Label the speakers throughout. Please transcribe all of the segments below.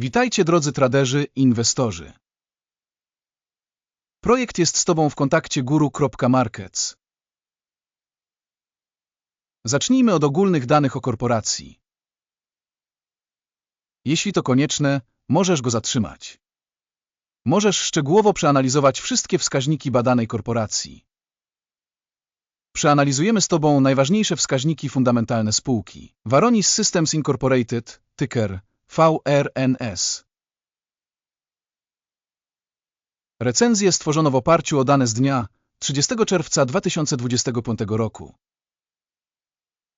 Speaker 1: Witajcie drodzy traderzy i inwestorzy. Projekt jest z Tobą w kontakcie guru.markets. Zacznijmy od ogólnych danych o korporacji. Jeśli to konieczne, możesz go zatrzymać. Możesz szczegółowo przeanalizować wszystkie wskaźniki badanej korporacji. Przeanalizujemy z Tobą najważniejsze wskaźniki fundamentalne spółki. Varonis Systems Incorporated, ticker VRNS. Recenzję stworzono w oparciu o dane z dnia 30 czerwca 2025 roku.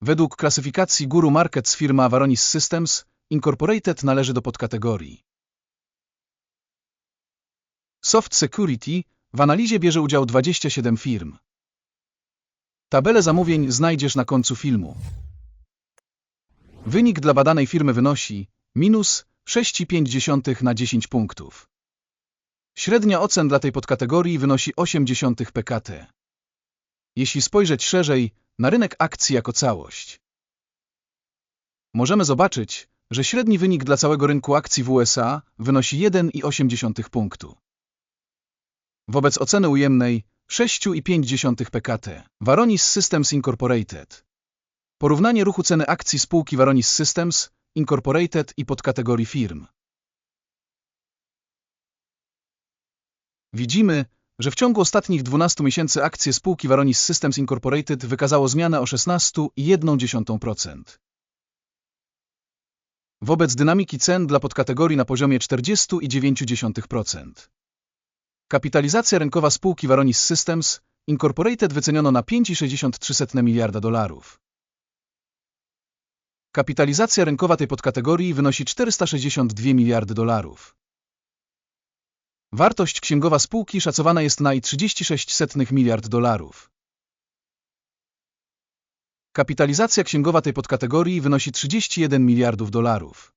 Speaker 1: Według klasyfikacji Guru Markets firma Varonis Systems Incorporated należy do podkategorii Soft Security w analizie bierze udział 27 firm. Tabelę zamówień znajdziesz na końcu filmu. Wynik dla badanej firmy wynosi minus 6,5 na 10 punktów. Średnia ocen dla tej podkategorii wynosi 0,8 PKT. Jeśli spojrzeć szerzej na rynek akcji jako całość, możemy zobaczyć, że średni wynik dla całego rynku akcji w USA wynosi 1,8 punktu. Wobec oceny ujemnej 6,5 PKT. Varonis Systems Incorporated. Porównanie ruchu ceny akcji spółki Varonis Systems Incorporated i podkategorii firm. Widzimy, że w ciągu ostatnich 12 miesięcy akcje spółki Varonis Systems Incorporated wykazało zmianę o 16,1%. Wobec dynamiki cen dla podkategorii na poziomie 40,9%. Kapitalizacja rynkowa spółki Varonis Systems Incorporated wyceniono na 5,63 miliarda dolarów. Kapitalizacja rynkowa tej podkategorii wynosi 462 miliardy dolarów. Wartość księgowa spółki szacowana jest na 36 miliard dolarów. Kapitalizacja księgowa tej podkategorii wynosi 31 miliardów dolarów.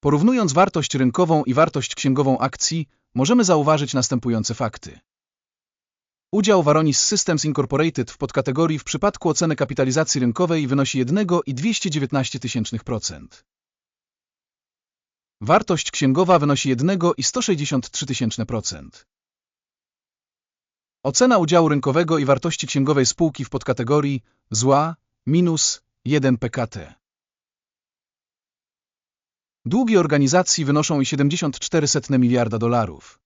Speaker 1: Porównując wartość rynkową i wartość księgową akcji, możemy zauważyć następujące fakty. Udział Varonis Systems Incorporated w podkategorii w przypadku oceny kapitalizacji rynkowej wynosi 1,219%. Wartość księgowa wynosi 1,163%. Ocena udziału rynkowego i wartości księgowej spółki w podkategorii zła minus 1 PKT. Długi organizacji wynoszą 0,74 miliarda dolarów.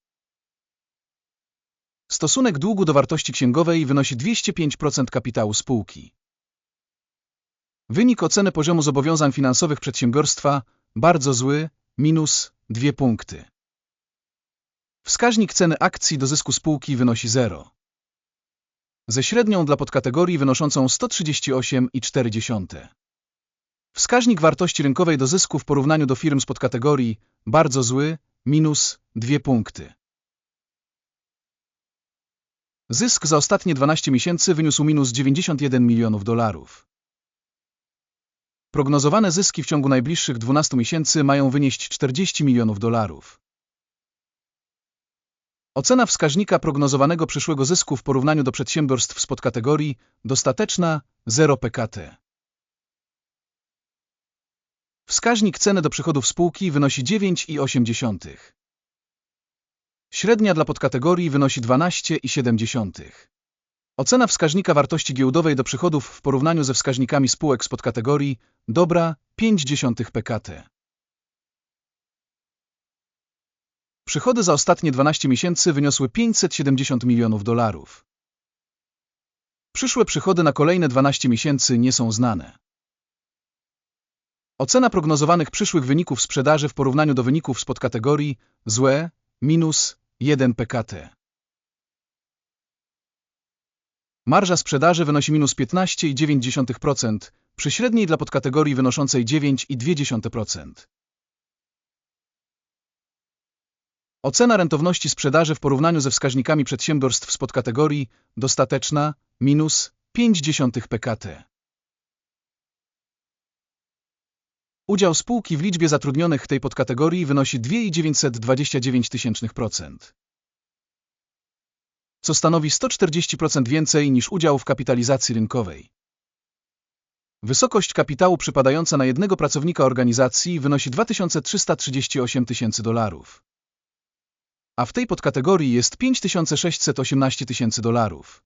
Speaker 1: Stosunek długu do wartości księgowej wynosi 205% kapitału spółki. Wynik oceny poziomu zobowiązań finansowych przedsiębiorstwa bardzo zły, minus 2 punkty. Wskaźnik ceny akcji do zysku spółki wynosi 0. Ze średnią dla podkategorii wynoszącą 138,4. Wskaźnik wartości rynkowej do zysku w porównaniu do firm z podkategorii bardzo zły, minus 2 punkty. Zysk za ostatnie 12 miesięcy wyniósł minus 91 milionów dolarów. Prognozowane zyski w ciągu najbliższych 12 miesięcy mają wynieść 40 milionów dolarów. Ocena wskaźnika prognozowanego przyszłego zysku w porównaniu do przedsiębiorstw z podkategorii dostateczna 0 PKT. Wskaźnik ceny do przychodów spółki wynosi 9,8. Średnia dla podkategorii wynosi 12,7. Ocena wskaźnika wartości giełdowej do przychodów w porównaniu ze wskaźnikami spółek z podkategorii dobra 0,5 PKT. Przychody za ostatnie 12 miesięcy wyniosły 570 milionów dolarów. Przyszłe przychody na kolejne 12 miesięcy nie są znane. Ocena prognozowanych przyszłych wyników sprzedaży w porównaniu do wyników z podkategorii złe minus 1 PKT. Marża sprzedaży wynosi minus 15,9% przy średniej dla podkategorii wynoszącej 9,2%. Ocena rentowności sprzedaży w porównaniu ze wskaźnikami przedsiębiorstw z podkategorii dostateczna minus 0,5 PKT. Udział spółki w liczbie zatrudnionych tej podkategorii wynosi 2,929%, co stanowi 140% więcej niż udział w kapitalizacji rynkowej. Wysokość kapitału przypadająca na jednego pracownika organizacji wynosi 2338 tysięcy dolarów. A w tej podkategorii jest 5618 tysięcy dolarów.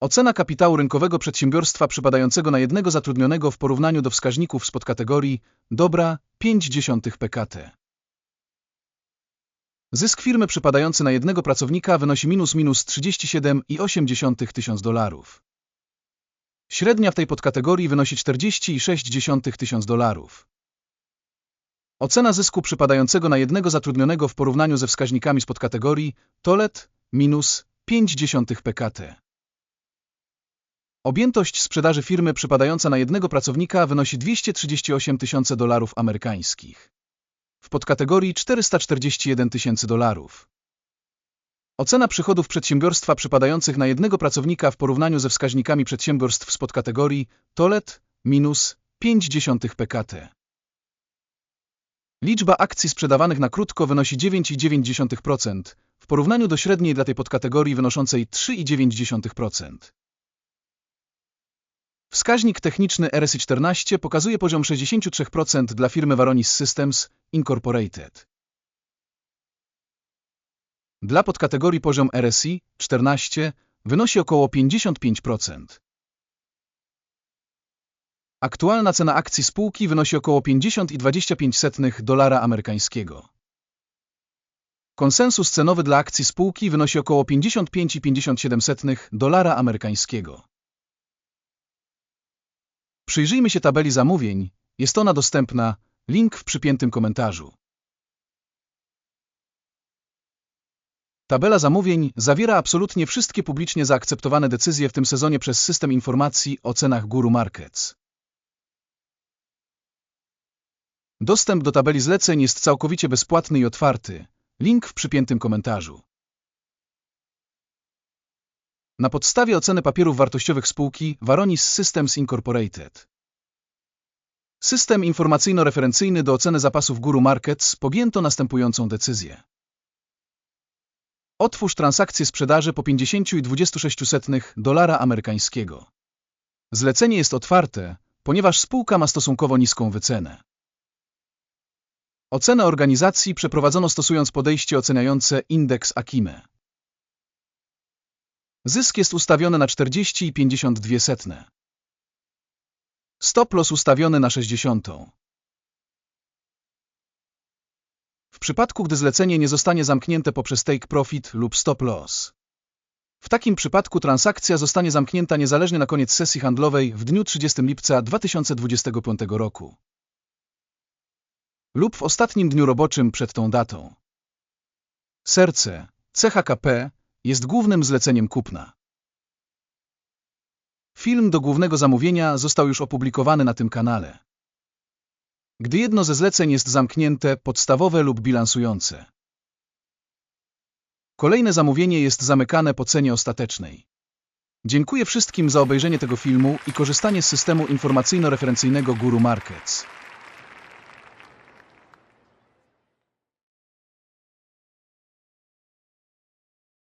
Speaker 1: Ocena kapitału rynkowego przedsiębiorstwa przypadającego na jednego zatrudnionego w porównaniu do wskaźników z podkategorii dobra 0,5 PKT. Zysk firmy przypadający na jednego pracownika wynosi minus minus 37,8 tysiąc dolarów. Średnia w tej podkategorii wynosi 40,6 tysiąc dolarów. Ocena zysku przypadającego na jednego zatrudnionego w porównaniu ze wskaźnikami z podkategorii TOLET minus 0,5 PKT. Objętość sprzedaży firmy przypadająca na jednego pracownika wynosi 238 tysiące dolarów amerykańskich. W podkategorii 441 tysięcy dolarów. Ocena przychodów przedsiębiorstwa przypadających na jednego pracownika w porównaniu ze wskaźnikami przedsiębiorstw z podkategorii TOLET minus 0,5 PKT. Liczba akcji sprzedawanych na krótko wynosi 9,9% w porównaniu do średniej dla tej podkategorii wynoszącej 3,9%. Wskaźnik techniczny RSI 14 pokazuje poziom 63% dla firmy Varonis Systems Incorporated. Dla podkategorii poziom RSI 14 wynosi około 55%. Aktualna cena akcji spółki wynosi około 50,25 dolara amerykańskiego. Konsensus cenowy dla akcji spółki wynosi około 55,57 dolara amerykańskiego. Przyjrzyjmy się tabeli zamówień. Jest ona dostępna. Link w przypiętym komentarzu. Tabela zamówień zawiera absolutnie wszystkie publicznie zaakceptowane decyzje w tym sezonie przez system informacji o cenach Guru Markets. Dostęp do tabeli zleceń jest całkowicie bezpłatny i otwarty. Link w przypiętym komentarzu. Na podstawie oceny papierów wartościowych spółki Varonis Systems Incorporated. System informacyjno-referencyjny do oceny zapasów Guru Markets podjęto następującą decyzję. Otwórz transakcję sprzedaży po 50,26 dolara amerykańskiego. Zlecenie jest otwarte, ponieważ spółka ma stosunkowo niską wycenę. Ocenę organizacji przeprowadzono stosując podejście oceniające indeks Akime. Zysk jest ustawiony na 40,52 setne. Stop loss ustawiony na 60. W przypadku, gdy zlecenie nie zostanie zamknięte poprzez take profit lub stop loss. W takim przypadku transakcja zostanie zamknięta niezależnie na koniec sesji handlowej w dniu 30 lipca 2025 roku lub w ostatnim dniu roboczym przed tą datą. Serce, CHKP, jest głównym zleceniem kupna. Film do głównego zamówienia został już opublikowany na tym kanale. Gdy jedno ze zleceń jest zamknięte, podstawowe lub bilansujące. Kolejne zamówienie jest zamykane po cenie ostatecznej. Dziękuję wszystkim za obejrzenie tego filmu i korzystanie z systemu informacyjno-referencyjnego Guru Markets.